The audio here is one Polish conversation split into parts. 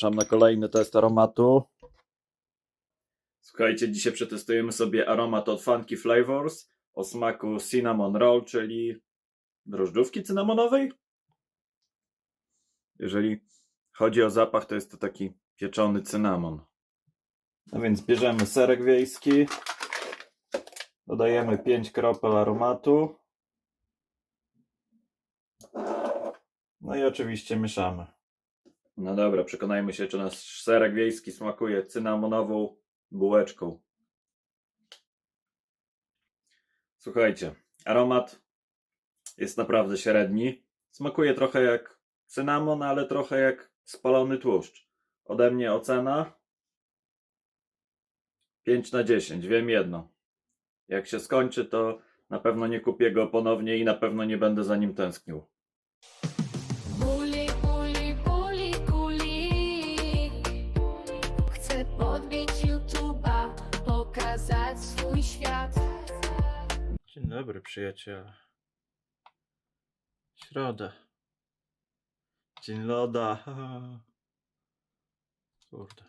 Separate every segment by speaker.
Speaker 1: Zapraszam na kolejny test aromatu. Słuchajcie, dzisiaj przetestujemy sobie aromat od Funky Flavors o smaku cinnamon roll, czyli drożdżówki cynamonowej. Jeżeli chodzi o zapach, to jest to taki pieczony cynamon. No więc bierzemy serek wiejski. Dodajemy 5 kropel aromatu. No i oczywiście mieszamy. No dobra, przekonajmy się, czy nasz serek wiejski smakuje cynamonową bułeczką. Słuchajcie, aromat jest naprawdę średni. Smakuje trochę jak cynamon, ale trochę jak spalony tłuszcz. Ode mnie ocena 5 na 10, wiem jedno. Jak się skończy, to na pewno nie kupię go ponownie i na pewno nie będę za nim tęsknił.
Speaker 2: Swój świat
Speaker 1: Dzień dobry, przyjaciele. Środa. Dzień loda. Kurde.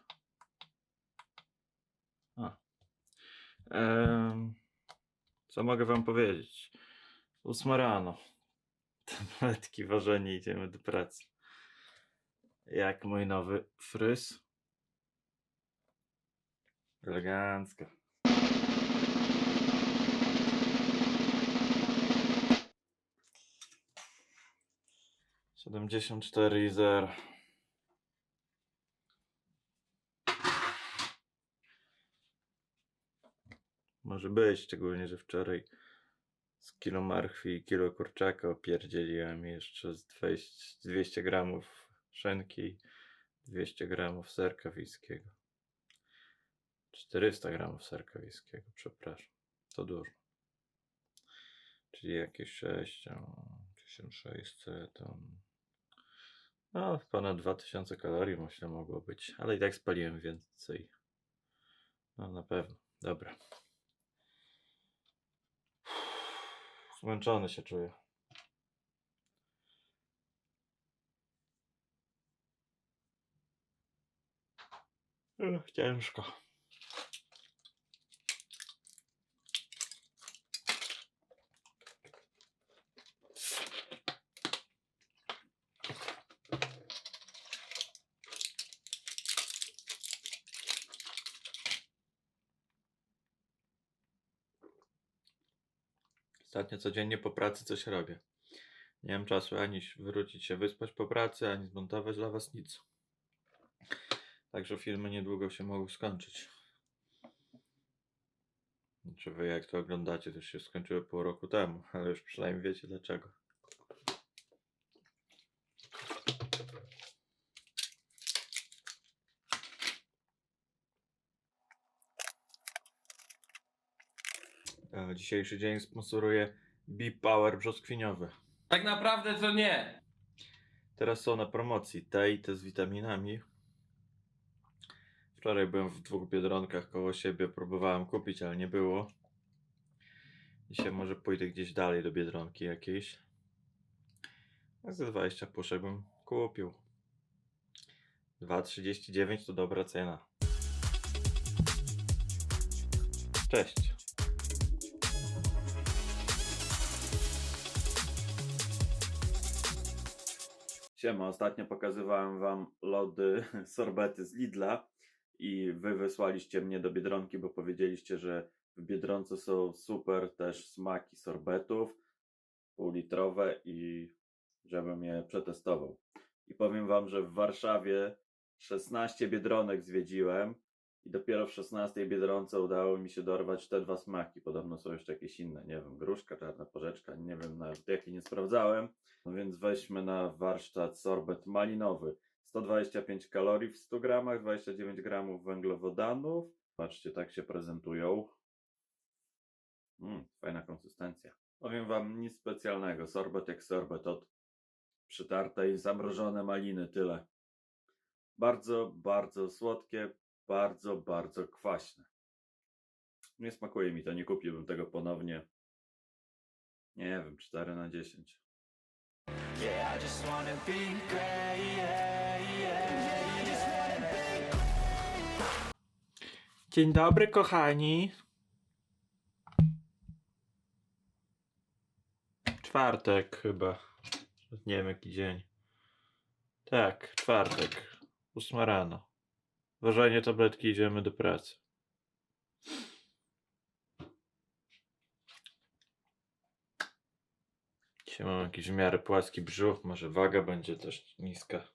Speaker 1: A. Em, co mogę wam powiedzieć? Ósma rano. Tabletki, ważenie, idziemy do pracy. Jak mój nowy fryz. Elegancko. Siedemdziesiąt cztery i zero. Może być, szczególnie, że wczoraj z kilo marchwi i kilo kurczaka opierdzieliłem jeszcze z 200, 200 gramów szenki i 200 gramów serka wiejskiego. 400 gramów serka wiejskiego, przepraszam. To dużo. Czyli jakieś 6, o, 1600, tam. No, ponad 2000 kalorii myślę mogło być, ale i tak spaliłem więcej. No, na pewno. Dobra. Zmęczony się czuję. Ech, ciężko. Ostatnio codziennie po pracy coś robię. Nie mam czasu ani wrócić się wyspać po pracy, ani zmontować dla was nic. Także filmy niedługo się mogą skończyć. Czy wy jak to oglądacie, to już się skończyły pół roku temu, ale już przynajmniej wiecie dlaczego. E, Dzisiejszy dzień sponsoruje Bee Power brzoskwiniowy.
Speaker 3: Tak naprawdę to nie.
Speaker 1: Teraz są na promocji te i te z witaminami. Wczoraj byłem w dwóch biedronkach koło siebie, próbowałem kupić, ale nie było. Dzisiaj może pójdę gdzieś dalej do biedronki jakiejś. A za 20 puszek bym kupił. 2,39 to dobra cena. Cześć. Siema, ostatnio pokazywałem wam lody, sorbety z Lidla i wy wysłaliście mnie do Biedronki, bo powiedzieliście, że w Biedronce są super też smaki sorbetów półlitrowe i żebym je przetestował. I powiem wam, że w Warszawie 16 Biedronek zwiedziłem i dopiero w 16 Biedronce udało mi się dorwać te dwa smaki. Podobno są jeszcze jakieś inne, nie wiem, gruszka, czarna porzeczka, nie wiem nawet jakie nie sprawdzałem. No więc weźmy na warsztat sorbet malinowy. 125 kalorii w 100 gramach, 29 gramów węglowodanów. Patrzcie, tak się prezentują. Mm, fajna konsystencja. Powiem wam nic specjalnego. Sorbet jak sorbet od przytartej, zamrożone maliny, tyle. Bardzo, bardzo słodkie, bardzo, bardzo kwaśne. Nie smakuje mi to, nie kupiłbym tego ponownie. Nie wiem, 4 na 10.
Speaker 4: Yeah, I just wanna be great, yeah, yeah. You just wanna Dzień dobry, kochani. Czwartek chyba. Nie wiem jaki dzień. Tak, czwartek. Ósma rano. Ważenie tabletki, idziemy do pracy. Dzisiaj mam jakiś w miarę płaski brzuch, może waga będzie też niska.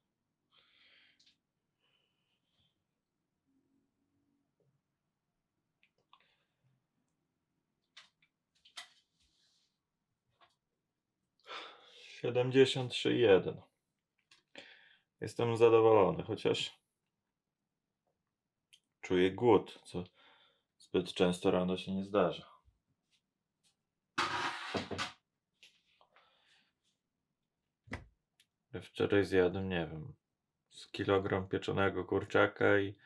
Speaker 4: Siedemdziesiąt trzy jeden. Jestem zadowolony, chociaż czuję głód, co zbyt często rano się nie zdarza. Wczoraj zjadłem, nie wiem, z kilogram pieczonego kurczaka i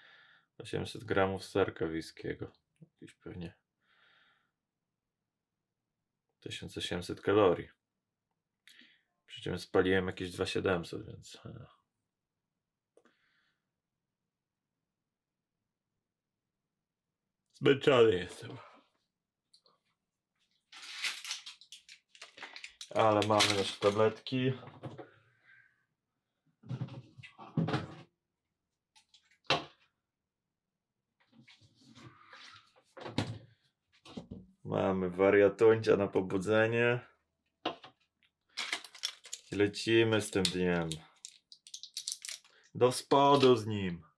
Speaker 4: 800 gramów serka wiejskiego. Jakiś pewnie 1800 kalorii. Przy czym spaliłem jakieś 2700, więc... Zmęczony jestem. Ale mamy nasze tabletki. Mamy wariatuncia na pobudzenie. I lecimy z tym dniem. Do spodu z nim.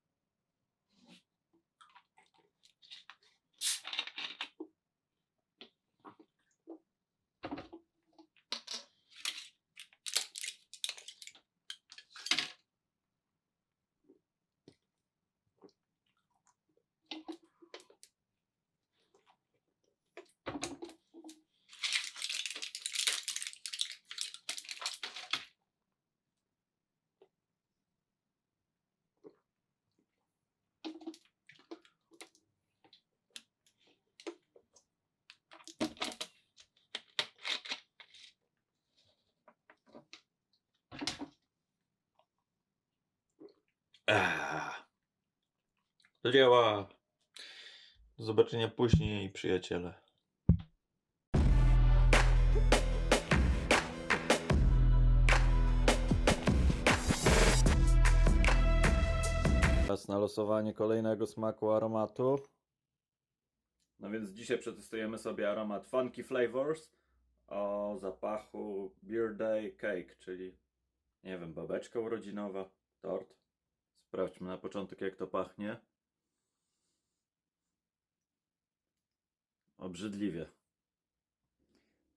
Speaker 4: Ech. Do dzieła. Do zobaczenia później, przyjaciele.
Speaker 1: Czas na losowanie kolejnego smaku aromatu. No więc dzisiaj przetestujemy sobie aromat Funky Flavors o zapachu Beer Day Cake, czyli nie wiem, babeczka urodzinowa, tort. Sprawdźmy na początek jak to pachnie. Obrzydliwie.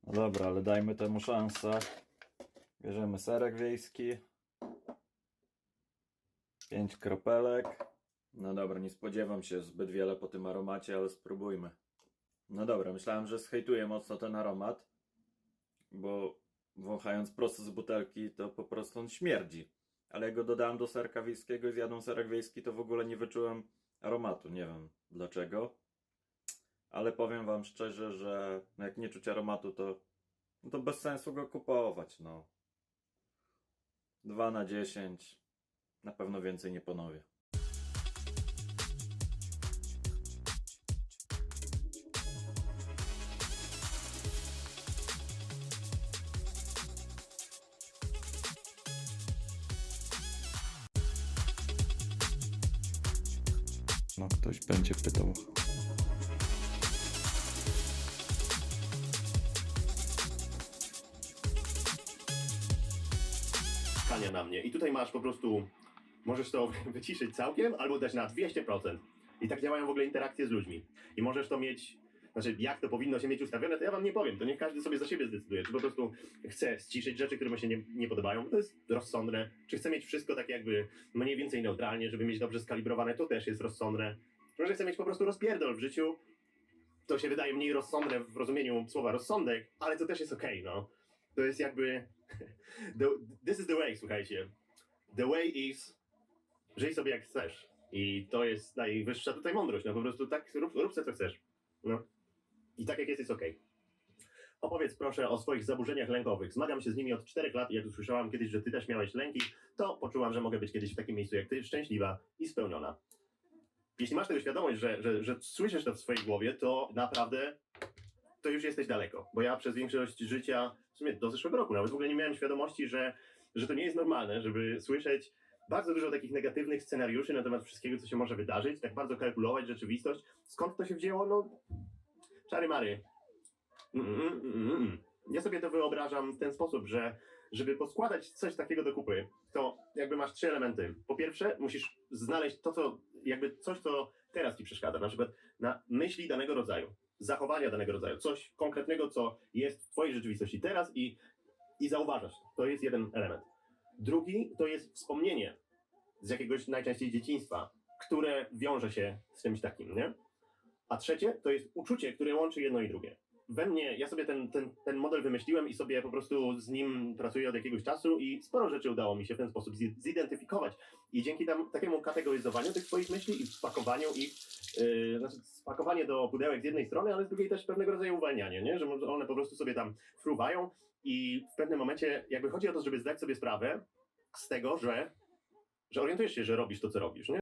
Speaker 1: No dobra, ale dajmy temu szansę. Bierzemy serek wiejski. 5 kropelek. No dobra, nie spodziewam się zbyt wiele po tym aromacie, ale spróbujmy. No dobra, myślałem, że zhejtuję mocno ten aromat, bo wąchając prosto z butelki, to po prostu on śmierdzi. Ale go dodałem do serka wiejskiego i zjadłem serek wiejski, to w ogóle nie wyczułem aromatu. Nie wiem dlaczego. Ale powiem wam szczerze, że jak nie czuć aromatu, to, no to bez sensu go kupować, no. 2 na 10. Na pewno więcej nie ponowię. No ktoś będzie pytał.
Speaker 5: skania na mnie. I tutaj masz po prostu, możesz to wyciszyć całkiem albo dać na 200%. I tak działają w ogóle interakcje z ludźmi. I możesz to mieć, znaczy jak to powinno się mieć ustawione, to ja wam nie powiem. To niech każdy sobie za siebie zdecyduje. Czy po prostu chce ściszyć rzeczy, które mu się nie, nie podobają, to jest rozsądne. Czy chce mieć wszystko tak jakby mniej więcej neutralnie, żeby mieć dobrze skalibrowane, to też jest rozsądne. Może chce mieć po prostu rozpierdol w życiu, to się wydaje mniej rozsądne w rozumieniu słowa rozsądek, ale to też jest okej, no. To jest jakby the, this is the way, słuchajcie. The way is, żyj sobie jak chcesz. I to jest najwyższa tutaj mądrość. No po prostu tak, rób, rób co chcesz. No. I tak jak jest, jest okej. Opowiedz proszę o swoich zaburzeniach lękowych. Zmagam się z nimi od 4 lat i jak usłyszałam kiedyś, że ty też miałeś lęki, to poczułam, że mogę być kiedyś w takim miejscu jak ty, szczęśliwa i spełniona. jeśli masz tego świadomość, że, że, że słyszysz to w swojej głowie, to naprawdę to już jesteś daleko. Bo ja przez większość życia, w sumie do zeszłego roku nawet w ogóle nie miałem świadomości, że, że to nie jest normalne, żeby słyszeć bardzo dużo takich negatywnych scenariuszy na temat wszystkiego, co się może wydarzyć, tak bardzo kalkulować rzeczywistość. Skąd to się wzięło? No, czary mary. Mm, mm, mm. Ja sobie to wyobrażam w ten sposób, że żeby poskładać coś takiego do kupy, to jakby masz trzy elementy. Po pierwsze, musisz znaleźć to, co, jakby coś, co teraz ci przeszkadza, na przykład na myśli danego rodzaju, zachowania danego rodzaju, coś konkretnego, co jest w twojej rzeczywistości teraz i, i zauważasz. To jest jeden element. Drugi to jest wspomnienie z jakiegoś najczęściej dzieciństwa, które wiąże się z czymś takim, nie? A trzecie to jest uczucie, które łączy jedno i drugie. We mnie, ja sobie ten, ten, ten model wymyśliłem i sobie po prostu z nim pracuję od jakiegoś czasu i sporo rzeczy udało mi się w ten sposób zi- zidentyfikować. I dzięki tam, takiemu kategoryzowaniu tych swoich myśli i spakowaniu ich, yy, znaczy spakowanie do pudełek z jednej strony, ale z drugiej też pewnego rodzaju uwalnianie, nie? że one po prostu sobie tam fruwają i w pewnym momencie jakby chodzi o to, żeby zdać sobie sprawę z tego, że, że orientujesz się, że robisz to, co robisz. Nie?